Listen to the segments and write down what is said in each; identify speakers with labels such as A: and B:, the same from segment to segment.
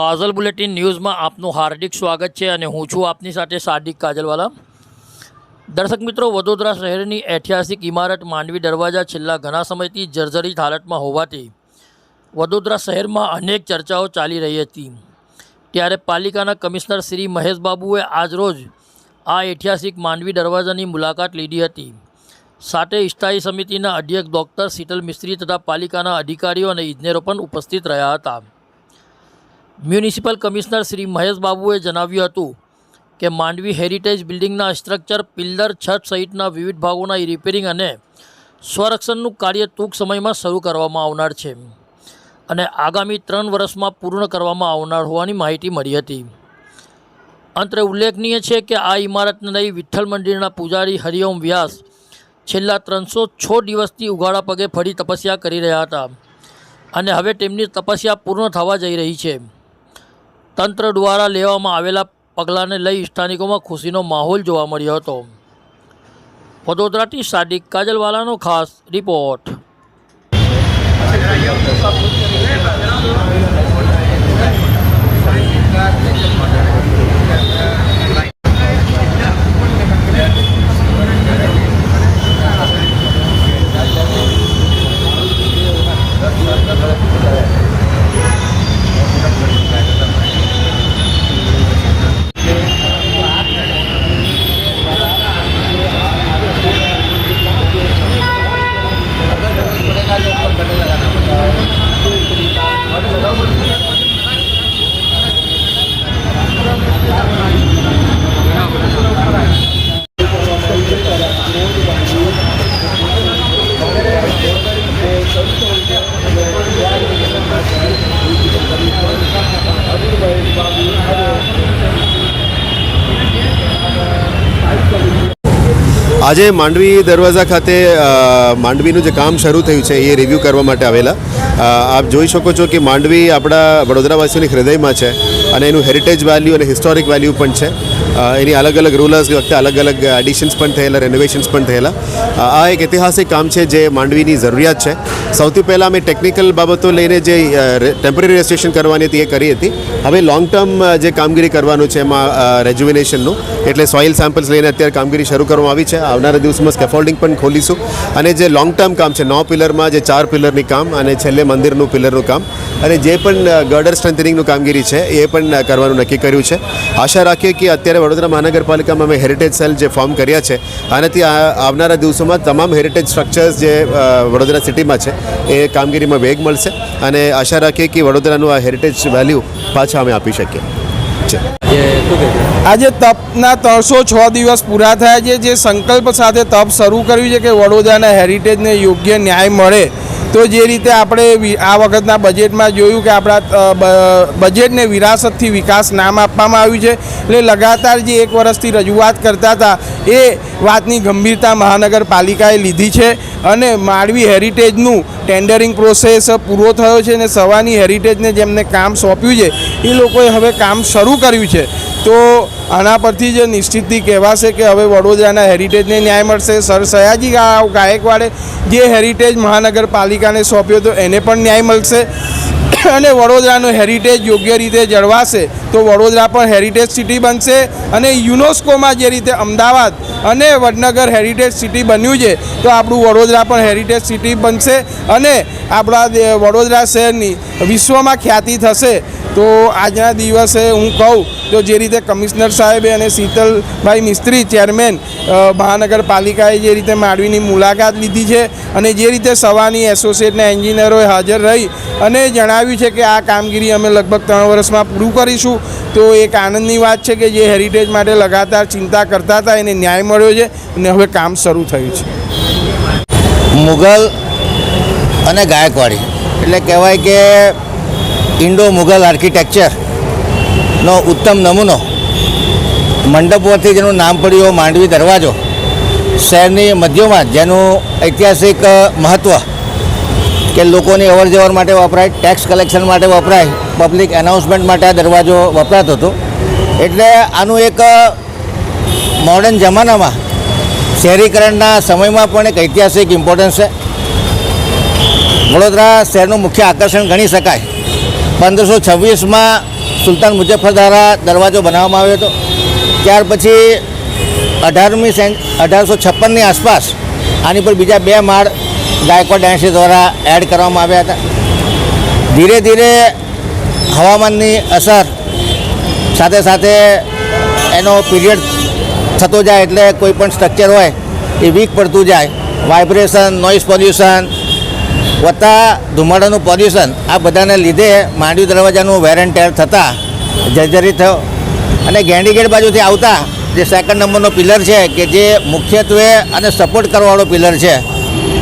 A: કાજલ bulletin ન્યૂઝમાં આપનું હાર્દિક સ્વાગત છે અને હું છું આપની સાથે સાદિક કાજલવાલા. દર્શક મિત્રો, વડોદરા શહેરની ઐતિહાસિક ઇમારત માંડવી દરવાજા છેલ્લા ઘણા સમયથી જર્જરિત હાલતમાં હોવાથી વડોદરા શહેરમાં અનેક ચર્ચાઓ ચાલી રહી હતી. ત્યારે પાલિકાના કમિશનર શ્રી મહેશબાબુએ આજરોજ આ ઐતિહાસિક માંડવી દરવાજાની મુલાકાત લીધી હતી. સાથે સ્થાયી સમિતિના અધ્યક્ષ ડૉક્ટર શીતલ મિસ્ત્રી તથા પાલિકાના અધિકારીઓ અને ઇજનેરો પણ ઉપસ્થિત રહ્યા હતા. મ્યુનિસિપલ કમિશનર શ્રી મહેશ બાબુએ જણાવ્યું હતું કે માંડવી હેરિટેજ બિલ્ડિંગના સ્ટ્રક્ચર પિલ્લર, છત સહિતના વિવિધ ભાગોના રિપેરિંગ અને સ્વરક્ષણનું કાર્ય ટૂંક સમયમાં શરૂ કરવામાં આવનાર છે અને આગામી ત્રણ વર્ષમાં પૂર્ણ કરવામાં આવનાર હોવાની માહિતી મળી હતી. અંતરે ઉલ્લેખનીય છે કે આ ઇમારતને લઈ વિઠ્ઠલ મંદિરના પૂજારી હરિઓમ વ્યાસ છેલ્લા ત્રણસો છ દિવસથી ઉઘાડા પગે ફરી તપસ્યા કરી રહ્યા હતા અને હવે તેમની તપસ્યા પૂર્ણ થવા જઈ રહી છે. તંત્ર દ્વારા લેવામાં આવેલા પગલાંને લઈ સ્થાનિકોમાં ખુશીનો માહોલ જોવા મળ્યો હતો. વડોદરાથી સાદિક કાજલવાલાનો ખાસ રિપોર્ટ.
B: આજે માંડવી દરવાજા ખાતે માંડવીનું જે કામ શરૂ થયું છે, એ રિવ્યૂ કરવા માટે આવેલા. આપ જોઈ શકો છો કે માંડવી આપણા વડોદરાવાસીઓની હૃદયમાં છે અને એનું હેરિટેજ વેલ્યુ અને હિસ્ટોરિક વેલ્યુ પણ છે. એની અલગ અલગ રૂલર્સ વખતે અલગ અલગ એડિશન્સ પણ થયેલા રેનોવેશન્સ પણ થયેલા. આ એક ઐતિહાસિક કામ છે જે માંડવીની જરૂરિયાત છે. સૌથી પહેલાં અમે ટેકનિકલ બાબતો લઈને જે ટેમ્પરરી રજિસ્ટ્રેશન કરવાની હતી એ કરી હતી. હવે લોંગ ટર્મ જે કામગીરી કરવાનું છે એમાં રેજ્યુવિનેશનનું એટલે સોઇલ સેમ્પલ્સ લઈને અત્યારે કામગીરી શરૂ કરવામાં આવી છે. આવનારા દિવસમાં સ્કેફોલ્ડિંગ પણ ખોલીશું. અને જે લોંગ ટર્મ કામ છે, નવ પિલરમાં જે ચાર પિલરની કામ અને છેલ્લે મંદિરનું પિલરનું કામ. અને જે પણ ગર્ડર સ્ટ્રેન્થનિંગનું કામગીરી છે, એ પણ કરવાનું નક્કી કર્યું છે. આશા રાખીએ કે અત્યારે વડોદરા મહાનગરપાલિકામાં અમે હેરિટેજ સેલ જે ફોર્મ કર્યા છે, આનાથી આવનારા દિવસોમાં તમામ હેરિટેજ સ્ટ્રક્ચર્સ જે વડોદરા સિટીમાં છે એ કામગીરીમાં વેગ મળશે અને આશા રાખીએ કે વડોદરાનું આ હેરિટેજ વેલ્યુ પાછા અમે આપી શકીએ.
C: આજે તપના ત્રણસો છ દિવસ પૂરા થયા છે. જે સંકલ્પ સાથે તપ શરૂ કર્યું છે કે વડોદરાના હેરિટેજને યોગ્ય ન્યાય મળે. તો જે રીતે આપણે આ વખતના બજેટમાં જોયું કે આપણા બજેટને વિરાસતથી વિકાસ નામ આપવામાં આવ્યું છે. એટલે લગાતાર જે એક વર્ષથી રજૂઆત કરતા હતા, એ વાતની ગંભીરતા મહાનગરપાલિકાએ લીધી છે અને માળવી હેરિટેજનું ટેન્ડરિંગ પ્રોસેસ પૂરો થયો છે અને સવાની હેરિટેજને જેમને કામ સોંપ્યું છે, એ લોકોએ હવે કામ શરૂ કર્યું છે. તો આના પરથી જ નિશ્ચિતથી કહેવાશે કે હવે વડોદરાના હેરિટેજને ન્યાય મળશે. સર સયાજી ગાયકવાડે જે હેરિટેજ મહાનગરપાલિકાને સોંપ્યો તો એને પણ ન્યાય મળશે. અને વડોદરાનો હેરિટેજ યોગ્ય રીતે જળવાશે તો વડોદરા પણ હેરિટેજ સિટી બનશે. અને યુનેસ્કોમાં જે રીતે અમદાવાદ અને વડનગર હેરિટેજ સિટી બન્યું છે, તો આપણું વડોદરા પણ હેરિટેજ સિટી બનશે અને આપણા વડોદરા શહેરની વિશ્વમાં ખ્યાતિ થશે. તો આજના દિવસે હું કહું તો જે રીતે કમિશનર સાહેબે અને શીતલભાઈ મિસ્ત્રી, ચેરમેન મહાનગરપાલિકાએ જે રીતે માંડવીની મુલાકાત લીધી છે અને જે રીતે સવાની એસોસિએટના એન્જિનિયરોએ હાજર રહી અને જણાવ્યું છે કે આ કામગીરી અમે લગભગ ત્રણ વર્ષમાં પૂરું કરીશું. તો એક આનંદની વાત છે કે જે હેરિટેજ માટે લગાતાર ચિંતા કરતા હતા, એને ન્યાય મળ્યો છે અને હવે કામ શરૂ થયું છે.
D: મુઘલ અને ગાયકવાડી. એટલે કહેવાય કે ઇન્ડો મુઘલ આર્કિટેક્ચરનો ઉત્તમ નમૂનો. મંડપ પરથી જેનું નામ પડ્યું માંડવી દરવાજો, શહેરની મધ્યમાં જેનું ઐતિહાસિક મહત્ત્વ કે લોકોની અવર જવર માટે વપરાય ટેક્સ કલેક્શન માટે વપરાય પબ્લિક એનાઉન્સમેન્ટ માટે આ દરવાજો વપરાતો હતો. એટલે આનું એક મોડર્ન જમાનામાં શહેરીકરણના સમયમાં પણ એક ઐતિહાસિક ઇમ્પોર્ટન્સ છે. વડોદરા શહેરનું મુખ્ય આકર્ષણ ગણી શકાય. પંદરસો છવ્વીસમાં સુલતાન મુજફ્ફર દ્વારા દરવાજો બનાવવામાં આવ્યો હતો. ત્યાર પછી અઢારમી સેન, અઢારસો છપ્પનની આસપાસ આની પર બીજા બે માળ ગાયકવાડ ડાયનેસ્ટી દ્વારા એડ કરવામાં આવ્યા હતા. ધીરે ધીરે હવામાનની અસર સાથે સાથે એનો પીરિયડ થતો જાય એટલે કોઈ પણ સ્ટ્રક્ચર હોય એ વીક પડતું જાય. વાઇબ્રેશન નોઇઝ પોલ્યુશન વત્તા ધુમાડાનું પોલ્યુશન આ બધાને લીધે માંડવી દરવાજાનું વેર એન્ડ ટેર થતાં જર્જરિત થયો. અને ગેંડીગેટ બાજુથી આવતા જે સેકન્ડ નંબરનો પિલર છે, કે જે મુખ્યત્વે અને સપોર્ટ કરવાવાળો પિલર છે,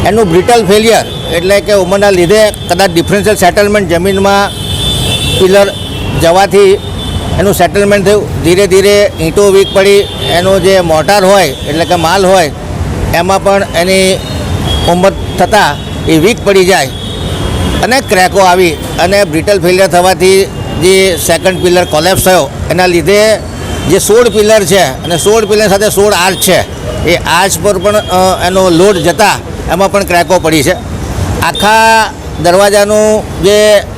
D: એનું બ્રિટલ ફેલિયર એટલે કે ઉંમરના લીધે કદાચ ડિફરન્શિયલ સેટલમેન્ટ જમીનમાં પિલર જવાથી એનું સેટલમેન્ટ થયું. ધીરે ધીરે ઈંટો વીક પડી, એનું જે મોટાર હોય, એટલે કે માલ હોય, એમાં પણ એની ઉંમર થતાં એ વીક પડી જાય અને ક્રેકો આવી અને બ્રિટલ ફેલિયર થવાથી જે સેકન્ડ પિલર કોલેપ્સ થયો, એના લીધે જે સોળ પિલર છે અને સોળ પિલર સાથે સોળ આર્ચ છે, એ આર્ચ પર પણ એનો લોડ જતા એમાં પણ ક્રેકો પડી છે. આખા દરવાજાનું જે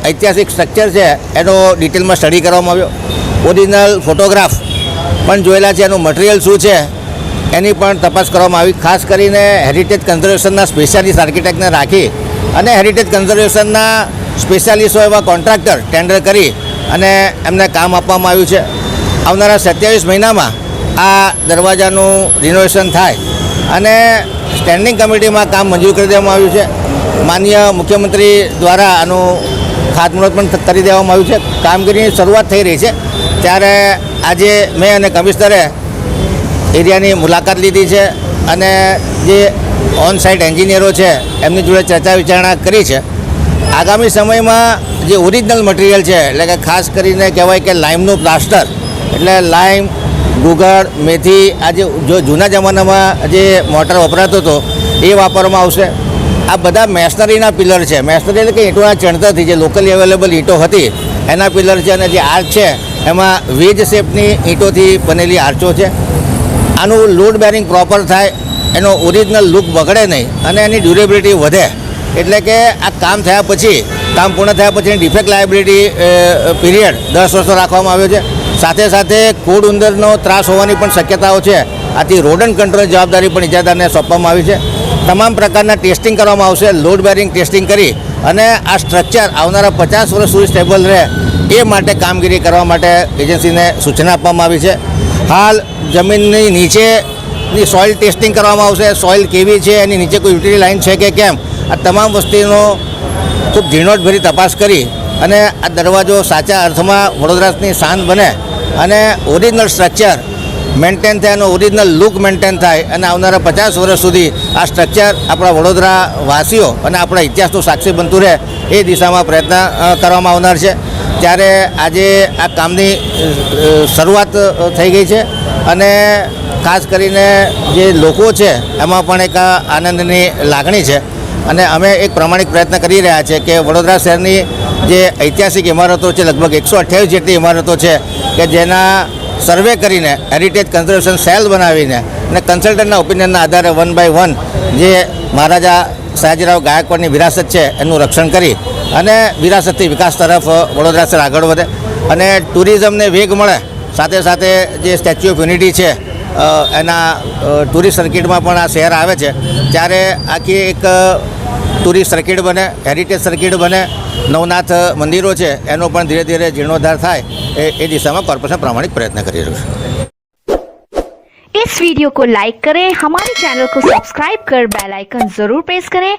D: ઐતિહાસિક સ્ટ્રક્ચર છે, એનો ડિટેલમાં સ્ટડી કરવામાં આવ્યો. ઓરિજિનલ ફોટોગ્રાફ પણ જોયેલા છે, એનું મટીરિયલ શું છે એની પણ તપાસ કરવામાં આવી. ખાસ કરીને હેરિટેજ કન્ઝર્વેશનના સ્પેશિયાલિસ્ટ આર્કિટેક્ટને રાખી અને હેરિટેજ કન્ઝર્વેશનના સ્પેશિયાલિસ્ટો એવા કોન્ટ્રાક્ટર ટેન્ડર કરી અને એમને કામ આપવામાં આવ્યું છે. આવનારા સત્યાવીસ મહિનામાં આ દરવાજાનું રિનોવેશન થાય અને સ્ટેન્ડિંગ કમિટીમાં કામ મંજૂર કરી દેવામાં આવ્યું છે. માન્ય મુખ્યમંત્રી દ્વારા આનું ખાતમુહૂર્ત પણ કરી દેવામાં આવ્યું છે. કામગીરીની શરૂઆત થઈ રહી છે. ત્યારે આજે મેં અને કમિશનરે એરિયાની મુલાકાત લીધી છે અને જે ઓન સાઇટ એન્જિનિયરો છે, એમની જોડે ચર્ચા વિચારણા કરી છે. આગામી સમયમાં જે ઓરિજિનલ મટીરિયલ છે, એટલે કે ખાસ કરીને કહેવાય કે લાઇમનું પ્લાસ્ટર એટલે લાઇમ ગુગળ, મેથી, આ જે જો જૂના જમાનામાં જે મોટર વપરાતો હતો, એ વાપરવામાં આવશે. આ બધા મેશનરીના પિલર છે. મેશનરી એટલે કે ઈંટોના ચણતરથી જે લોકલી અવેલેબલ ઈંટો હતી, એના પિલર છે અને જે આર્ચ છે, એમાં વેજ શેપની ઈંટોથી બનેલી આર્ચો છે. આનું લોડ બેરિંગ પ્રોપર થાય, એનો ઓરિજિનલ લુક બગડે નહીં અને એની ડ્યુરેબિલિટી વધે. એટલે કે આ કામ થયા પછી, કામ પૂર્ણ થયા પછી ડિફેક્ટ લાયબિલિટી પીરિયડ દસ વર્ષનો રાખવામાં આવ્યો છે. સાથે સાથે કોડ ઉંદરનો ત્રાસ હોવાની પણ શક્યતાઓ છે. આથી રોડન કંટ્રોલ જવાબદારી પણ ઇજાદારને સોંપવામાં આવી છે. તમામ પ્રકારના ટેસ્ટિંગ કરવામાં આવશે લોડ બેરિંગ ટેસ્ટિંગ કરી અને આ સ્ટ્રક્ચર આવનારા પચાસ વર્ષ સુધી સ્ટેબલ રહે એ માટે કામગીરી કરવા માટે એજન્સીને સૂચના આપવામાં આવી છે. હાલ જમીનની નીચેની સોઇલ ટેસ્ટિંગ કરવામાં આવશે. સોઇલ કેવી છે, એની નીચે કોઈ યુટિલિટી લાઇન છે કે કેમ? આ તમામ વસ્તુનો ખૂબ ઝીણવટભરી તપાસ કરી અને આ દરવાજો સાચા અર્થમાં વડોદરાની શાન બને અને ઓરિજિનલ સ્ટ્રક્ચર મેન્ટેન થાય અને ઓરિજિનલ લુક મેન્ટેન થાય અને આવનારા પચાસ વર્ષ સુધી આ સ્ટ્રક્ચર આપણા વડોદરા વાસીઓ અને આપણા ઇતિહાસનું સાક્ષી બનતું રહે એ દિશામાં પ્રયત્ન કરવામાં આવનાર છે. ત્યારે આજે આ કામની શરૂઆત થઈ ગઈ છે અને ખાસ કરીને જે લોકો છે, એમાં પણ એક આનંદની લાગણી છે. અને અમે એક પ્રમાણિક પ્રયત્ન કરી રહ્યા છે કે વડોદરા શહેરની જે ઐતિહાસિક ઇમારતો છે, લગભગ એકસો અઠ્યાવીસ જેટલી ઇમારતો છે, કે જેના સર્વે કરીને હેરિટેજ કન્ઝર્વેશન સેલ બનાવીને અને કન્સલ્ટન્ટના ઓપિનિયનના આધારે વન બાય વન જે મહારાજા સયાજીરાવ ગાયકવાડની વિરાસત છે, એનું રક્ષણ કરી અને વિરાસતથી વિકાસ તરફ વડોદરા શહેર આગળ વધે અને ટુરિઝમને વેગ મળે સાથે સાથે જે સ્ટેચ્યુ ઓફ યુનિટી છે અ, એના ટુરિસ્ટ સર્કિટમાં પણ આ શહેર આવે છે ત્યારે આખી એક ટુરિસ્ટ સર્કિટ બને હેરિટેજ સર્કિટ બને નવનાથ મંદિરો છે એનો પણ ધીરે ધીરે જીર્ણોદ્ધાર થાય એ એ દિશામાં કોર્પોરેશન પ્રામાણિક પ્રયત્ન કરી રહ્યું છે
E: इस वीडियो को लाइक करें हमारे चैनल को सब्सक्राइब कर बेल आइकन जरूर प्रेस करें